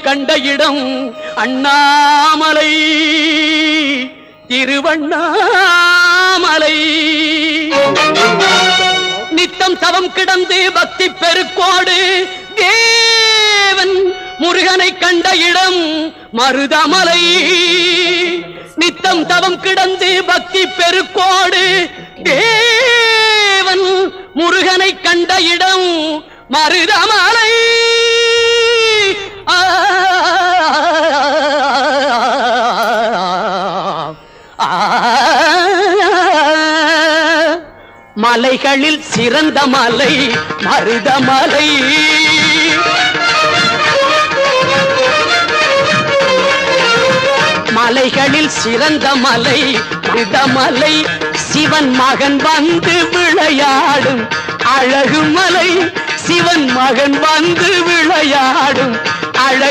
கண்ட இடம் அண்ணாமலை. திருவண்ணாமலை. நித்தம் தவம் கிடந்து பக்தி பெருக்கோடு தேவன் முருகனை கண்ட இடம் மருதமலை. நித்தம் தவம் கிடந்து பக்தி பெருக்கோடு தேவன் முருகனை கண்ட இடம் மருதமலை. மலைகளில் சிறந்த மலை மருதமலை மலைகளில் சிறந்த மலை மருதமலை சிவன் மகன் வந்து விளையாடும் அழகு மலை. சிவன் மகன் வந்து விளையாடும் அழகு